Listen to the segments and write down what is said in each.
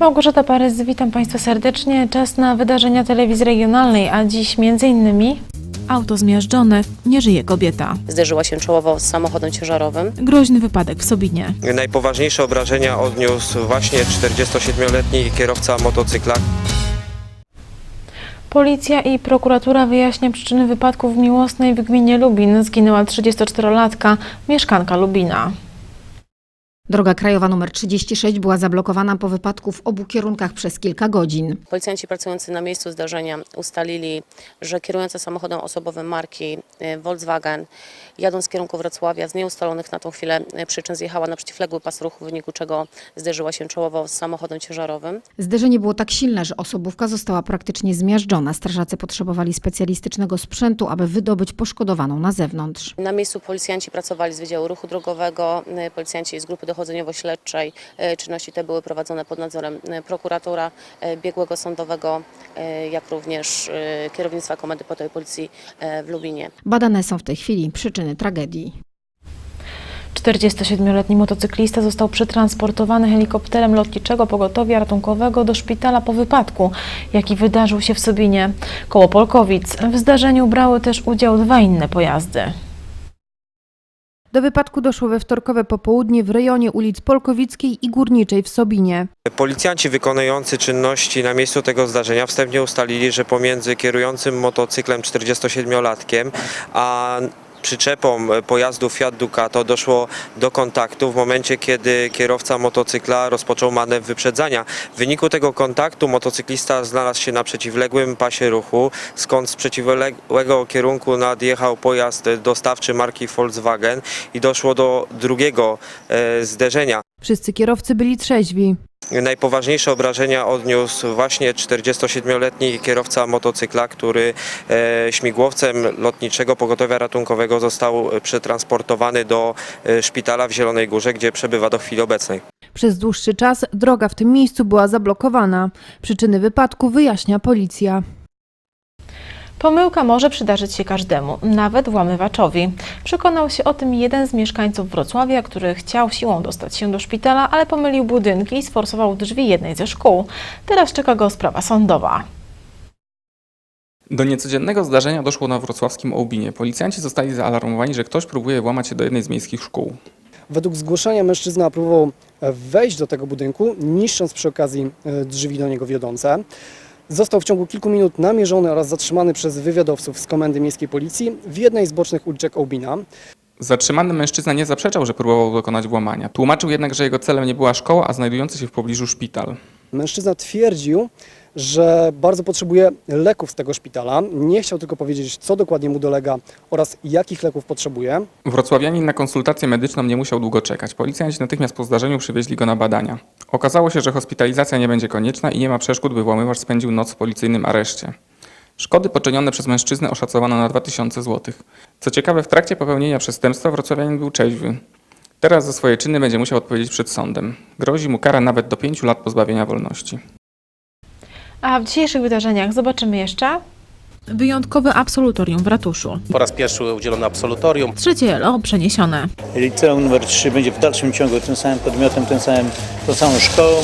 Małgorzata Parys, witam Państwa serdecznie. Czas na wydarzenia telewizji regionalnej, a dziś między innymi auto zmiażdżone, nie żyje kobieta. Zderzyła się czołowo z samochodem ciężarowym. Groźny wypadek w Sobinie. Najpoważniejsze obrażenia odniósł właśnie 47-letni kierowca motocykla. Policja i prokuratura wyjaśnia przyczyny wypadku w Miłosnej w gminie Lubin. Zginęła 34-latka, mieszkanka Lubina. Droga krajowa nr 36 była zablokowana po wypadku w obu kierunkach przez kilka godzin. Policjanci pracujący na miejscu zdarzenia ustalili, że kierująca samochodem osobowym marki y, Volkswagen, jadąc w kierunku Wrocławia z nieustalonych na tą chwilę y, przyczyn zjechała na przeciwległy pas ruchu, w wyniku czego zderzyła się czołowo z samochodem ciężarowym. Zderzenie było tak silne, że osobówka została praktycznie zmiażdżona. Strażacy potrzebowali specjalistycznego sprzętu, aby wydobyć poszkodowaną na zewnątrz. Na miejscu policjanci pracowali z Wydziału Ruchu Drogowego, y, policjanci z grupy dochodzeniowo-śledczej. Y, Czynności te były prowadzone pod nadzorem y, prokuratora, y, biegłego sądowego, jak również kierownictwa Komendy Potojowej Policji w Lubinie. Badane są w tej chwili przyczyny tragedii. 47-letni motocyklista został przetransportowany helikopterem lotniczego pogotowia ratunkowego do szpitala po wypadku, jaki wydarzył się w Sobinie, koło Polkowic. W zdarzeniu brały też udział dwa inne pojazdy. Do wypadku doszło we wtorkowe popołudnie w rejonie ulic Polkowickiej i Górniczej w Sobinie. Policjanci wykonujący czynności na miejscu tego zdarzenia wstępnie ustalili, że pomiędzy kierującym motocyklem 47-latkiem a przyczepą pojazdu Fiat Ducato doszło do kontaktu w momencie, kiedy kierowca motocykla rozpoczął manewr wyprzedzania. W wyniku tego kontaktu motocyklista znalazł się na przeciwległym pasie ruchu, skąd z przeciwległego kierunku nadjechał pojazd dostawczy marki Volkswagen i doszło do drugiego e, zderzenia. Wszyscy kierowcy byli trzeźwi. Najpoważniejsze obrażenia odniósł właśnie 47-letni kierowca motocykla, który e, śmigłowcem lotniczego pogotowia ratunkowego został przetransportowany do e, szpitala w Zielonej Górze, gdzie przebywa do chwili obecnej. Przez dłuższy czas droga w tym miejscu była zablokowana. Przyczyny wypadku wyjaśnia policja. Pomyłka może przydarzyć się każdemu, nawet włamywaczowi. Przekonał się o tym jeden z mieszkańców Wrocławia, który chciał siłą dostać się do szpitala, ale pomylił budynki i sforsował drzwi jednej ze szkół. Teraz czeka go sprawa sądowa. Do niecodziennego zdarzenia doszło na wrocławskim Ołbinie. Policjanci zostali zaalarmowani, że ktoś próbuje włamać się do jednej z miejskich szkół. Według zgłoszenia mężczyzna próbował e, wejść do tego budynku, niszcząc przy okazji e, drzwi do niego wiodące. Został w ciągu kilku minut namierzony oraz zatrzymany przez wywiadowców z Komendy Miejskiej Policji w jednej z bocznych uliczek Ołbina. Zatrzymany mężczyzna nie zaprzeczał, że próbował dokonać włamania. Tłumaczył jednak, że jego celem nie była szkoła, a znajdujący się w pobliżu szpital. Mężczyzna twierdził, że bardzo potrzebuje leków z tego szpitala. Nie chciał tylko powiedzieć, co dokładnie mu dolega oraz jakich leków potrzebuje. Wrocławianin na konsultację medyczną nie musiał długo czekać. Policjanci natychmiast po zdarzeniu przywieźli go na badania. Okazało się, że hospitalizacja nie będzie konieczna i nie ma przeszkód, by włamywacz spędził noc w policyjnym areszcie. Szkody poczynione przez mężczyznę oszacowano na 2000 zł. Co ciekawe, w trakcie popełnienia przestępstwa wrocławianin był trzeźwy. Teraz za swoje czyny będzie musiał odpowiedzieć przed sądem. Grozi mu kara nawet do 5 lat pozbawienia wolności. A w dzisiejszych wydarzeniach zobaczymy jeszcze wyjątkowe absolutorium w ratuszu. Po raz pierwszy udzielono absolutorium. Trzecie LO przeniesione. Liceum nr 3 będzie w dalszym ciągu tym samym podmiotem, tym samym, tą samą szkołą.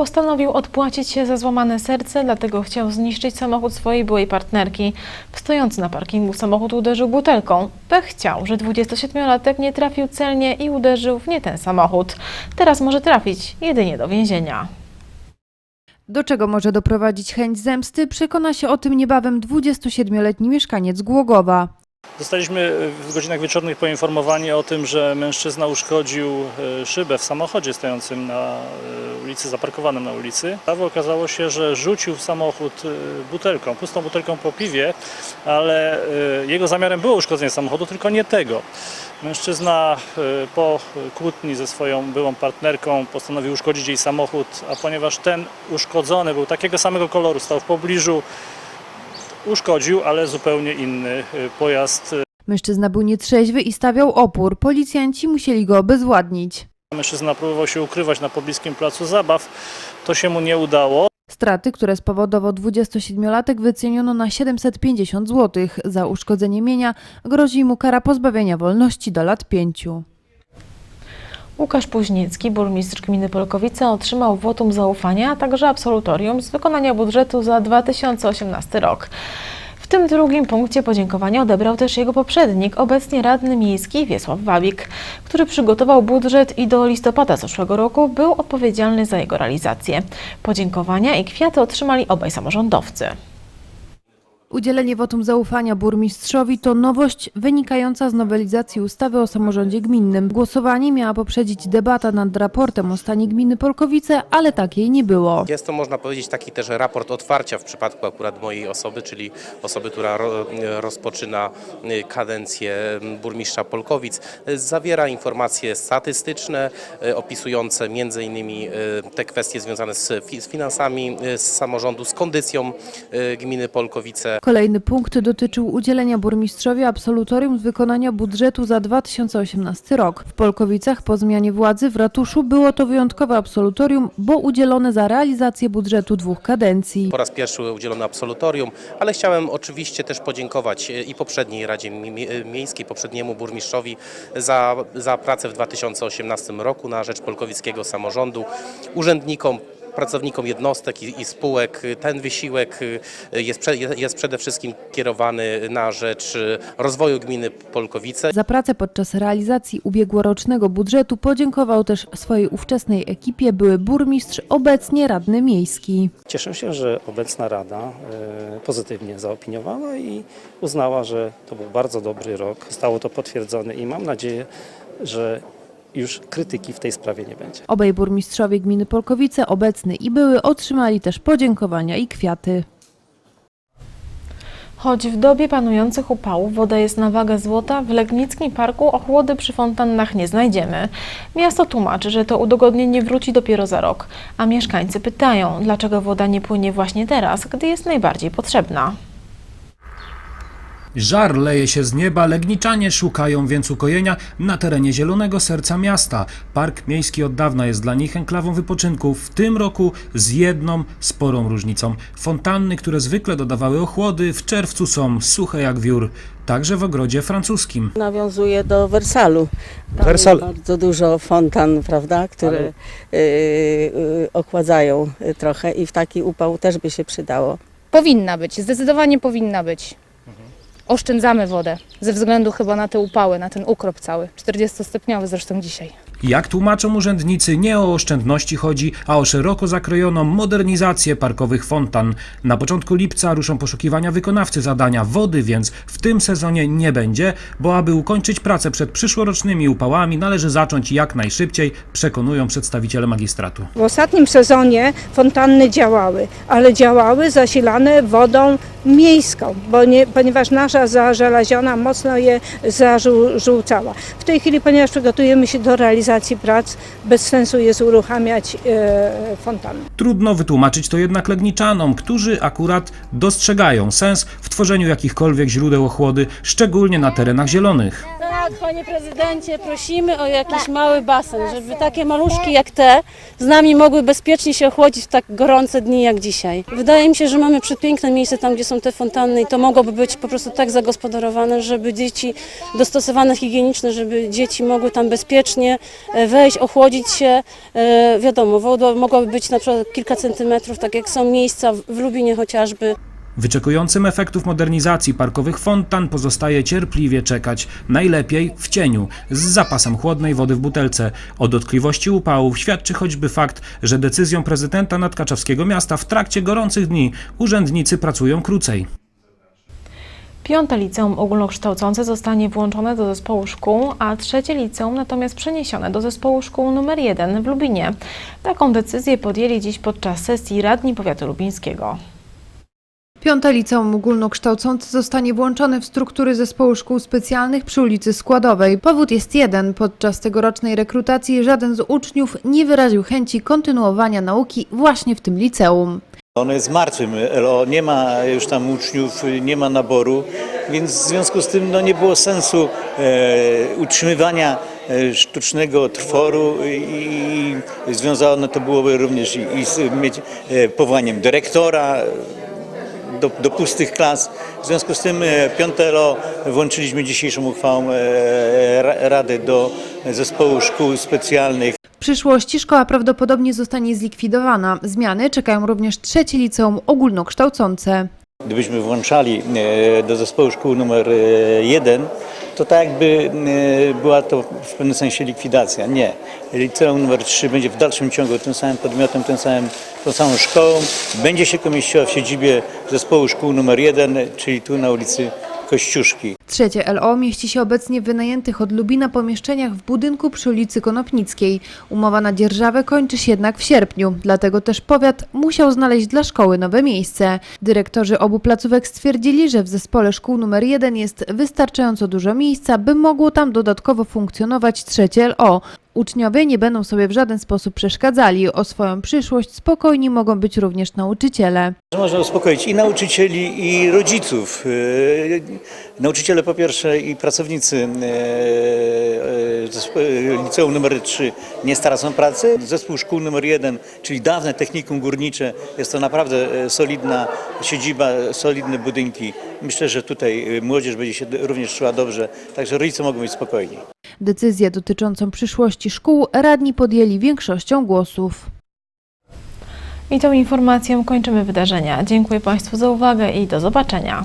Postanowił odpłacić się za złamane serce, dlatego chciał zniszczyć samochód swojej byłej partnerki. Stojący na parkingu samochód uderzył butelką. Pech chciał, że 27-latek nie trafił celnie i uderzył w nie ten samochód. Teraz może trafić jedynie do więzienia. Do czego może doprowadzić chęć zemsty, przekona się o tym niebawem 27-letni mieszkaniec Głogowa. Zostaliśmy w godzinach wieczornych poinformowani o tym, że mężczyzna uszkodził e, szybę w samochodzie stojącym na e, ulicy, zaparkowanym na ulicy. Prawo okazało się, że rzucił w samochód e, butelką, pustą butelką po piwie, ale e, jego zamiarem było uszkodzenie samochodu, tylko nie tego. Mężczyzna e, po kłótni ze swoją byłą partnerką postanowił uszkodzić jej samochód, a ponieważ ten uszkodzony był takiego samego koloru, stał w pobliżu, uszkodził, ale zupełnie inny e, pojazd. Mężczyzna był nietrzeźwy i stawiał opór. Policjanci musieli go obezwładnić. Mężczyzna próbował się ukrywać na pobliskim placu zabaw. To się mu nie udało. Straty, które spowodował 27-latek, wyceniono na 750 zł. Za uszkodzenie mienia grozi mu kara pozbawienia wolności do lat 5. Łukasz Puźnicki, burmistrz gminy Polkowice, otrzymał wotum zaufania, a także absolutorium z wykonania budżetu za 2018 rok. W tym drugim punkcie podziękowania odebrał też jego poprzednik, obecnie radny miejski Wiesław Wabik, który przygotował budżet i do listopada zeszłego roku był odpowiedzialny za jego realizację. Podziękowania i kwiaty otrzymali obaj samorządowcy. Udzielenie wotum zaufania burmistrzowi to nowość wynikająca z nowelizacji ustawy o samorządzie gminnym. Głosowanie miała poprzedzić debata nad raportem o stanie gminy Polkowice, ale takiej nie było. Jest to, można powiedzieć, taki też raport otwarcia w przypadku akurat mojej osoby, czyli osoby, która ro, rozpoczyna y, kadencję burmistrza Polkowic. Zawiera informacje statystyczne y, opisujące między innymi y, te kwestie związane z, fi- z finansami z samorządu, z kondycją gminy Polkowice. Kolejny punkt dotyczył udzielenia burmistrzowi absolutorium z wykonania budżetu za 2018 rok. W Polkowicach po zmianie władzy w ratuszu było to wyjątkowe absolutorium, bo udzielone za realizację budżetu dwóch kadencji. Po raz pierwszy udzielono absolutorium, ale chciałem oczywiście też podziękować e, i poprzedniej Radzie Mi- Miejskiej, poprzedniemu burmistrzowi za, za pracę w 2018 roku na rzecz polkowickiego samorządu, urzędnikom, pracownikom jednostek i, i spółek. Ten wysiłek y, jest, prze, jest przede wszystkim kierowany na rzecz y, rozwoju gminy Polkowice. Za pracę podczas realizacji ubiegłorocznego budżetu podziękował też swojej ówczesnej ekipie były burmistrz, obecnie radny miejski. Cieszę się, że obecna Rada e, pozytywnie zaopiniowała i uznała, że to był bardzo dobry rok. Zostało to potwierdzone i mam nadzieję, że już krytyki w tej sprawie nie będzie. Obaj burmistrzowie gminy Polkowice, obecny i były, otrzymali też podziękowania i kwiaty. Choć w dobie panujących upałów woda jest na wagę złota, w Legnickim Parku ochłody przy fontannach nie znajdziemy. Miasto tłumaczy, że to udogodnienie wróci dopiero za rok, a mieszkańcy pytają, dlaczego woda nie płynie właśnie teraz, gdy jest najbardziej potrzebna. Żar leje się z nieba, legniczanie szukają więc ukojenia na terenie zielonego serca miasta. Park miejski od dawna jest dla nich enklawą wypoczynku, w tym roku z jedną sporą różnicą. Fontanny, które zwykle dodawały ochłody, w czerwcu są suche jak wiór, także w ogrodzie francuskim. Nawiązuje do Wersalu. Tam Wersal- jest bardzo dużo fontan, prawda, które y, y, ochładzają y, trochę i w taki upał też by się przydało. Powinna być, zdecydowanie powinna być. Oszczędzamy wodę, ze względu chyba na te upały, na ten ukrop cały, 40-stopniowy zresztą dzisiaj. Jak tłumaczą urzędnicy, nie o oszczędności chodzi, a o szeroko zakrojoną modernizację parkowych fontan. Na początku lipca ruszą poszukiwania wykonawcy zadania wody, więc w tym sezonie nie będzie, bo aby ukończyć pracę przed przyszłorocznymi upałami należy zacząć jak najszybciej, przekonują przedstawiciele magistratu. W ostatnim sezonie fontanny działały, ale działały zasilane wodą miejską, bo nie, ponieważ nasza zażelaziona mocno je zażółcała. W tej chwili, ponieważ przygotujemy się do realizacji prac, bez sensu jest uruchamiać e, fontanny. Trudno wytłumaczyć to jednak legniczanom, którzy akurat dostrzegają sens w tworzeniu jakichkolwiek źródeł ochłody, szczególnie na terenach zielonych. Tak, panie prezydencie, prosimy o jakiś mały basen, żeby takie maluszki jak te z nami mogły bezpiecznie się ochłodzić w tak gorące dni jak dzisiaj. Wydaje mi się, że mamy przepiękne miejsce tam, gdzie są te fontanny i to mogłoby być po prostu tak zagospodarowane, żeby dzieci dostosowane higieniczne, żeby dzieci mogły tam bezpiecznie e, wejść, ochłodzić się. E, Wiadomo, woda mogłaby być na przykład kilka centymetrów, tak jak są miejsca w- w Lubinie chociażby. Wyczekującym efektów modernizacji parkowych fontan pozostaje cierpliwie czekać, najlepiej w cieniu, z zapasem chłodnej wody w butelce. O dotkliwości upałów świadczy choćby fakt, że decyzją prezydenta nadkaczawskiego miasta w trakcie gorących dni urzędnicy pracują krócej. Piąte liceum ogólnokształcące zostanie włączone do zespołu szkół, a trzecie liceum natomiast przeniesione do zespołu szkół nr 1 w Lubinie. Taką decyzję podjęli dziś podczas sesji Radni Powiatu Lubińskiego. Piąte liceum ogólnokształcące zostanie włączone w struktury zespołu szkół specjalnych przy ulicy Składowej. Powód jest jeden. Podczas tegorocznej rekrutacji żaden z uczniów nie wyraził chęci kontynuowania nauki właśnie w tym liceum. Ono jest martwym, nie ma już tam uczniów, nie ma naboru, więc w związku z tym no, nie było sensu e, utrzymywania e, sztucznego tworu i, związane to byłoby również i, z e, powołaniem dyrektora do, do pustych klas. W związku z tym e, piąte LO włączyliśmy dzisiejszą uchwałą e, ra- Rady do zespołu szkół specjalnych. W przyszłości szkoła prawdopodobnie zostanie zlikwidowana. Zmiany czekają również trzecie liceum ogólnokształcące. Gdybyśmy włączali e, do zespołu szkół numer 1, to tak jakby e, była to w pewnym sensie likwidacja. Nie. Liceum numer 3 będzie w dalszym ciągu tym samym podmiotem, tym samym, tą samą szkołą. Będzie się mieściła w siedzibie zespołu szkół numer 1, czyli tu na ulicy Kościuszki. Trzecie LO mieści się obecnie w wynajętych od Lubina pomieszczeniach w budynku przy ulicy Konopnickiej. Umowa na dzierżawę kończy się jednak w sierpniu, dlatego też powiat musiał znaleźć dla szkoły nowe miejsce. Dyrektorzy obu placówek stwierdzili, że w zespole szkół numer 1 jest wystarczająco dużo miejsca, by mogło tam dodatkowo funkcjonować trzecie LO. Uczniowie nie będą sobie w żaden sposób przeszkadzali. O swoją przyszłość spokojni mogą być również nauczyciele. Można uspokoić i nauczycieli, i rodziców. E, Nauczyciele po pierwsze i pracownicy e, e, e, liceum numer 3 nie stracą pracy. Zespół szkół numer 1, czyli dawne technikum górnicze, jest to naprawdę solidna siedziba, solidne budynki. Myślę, że tutaj młodzież będzie się również czuła dobrze, także rodzice mogą być spokojni. Decyzję dotyczącą przyszłości szkół radni podjęli większością głosów. I tą informacją kończymy wydarzenia. Dziękuję Państwu za uwagę i do zobaczenia.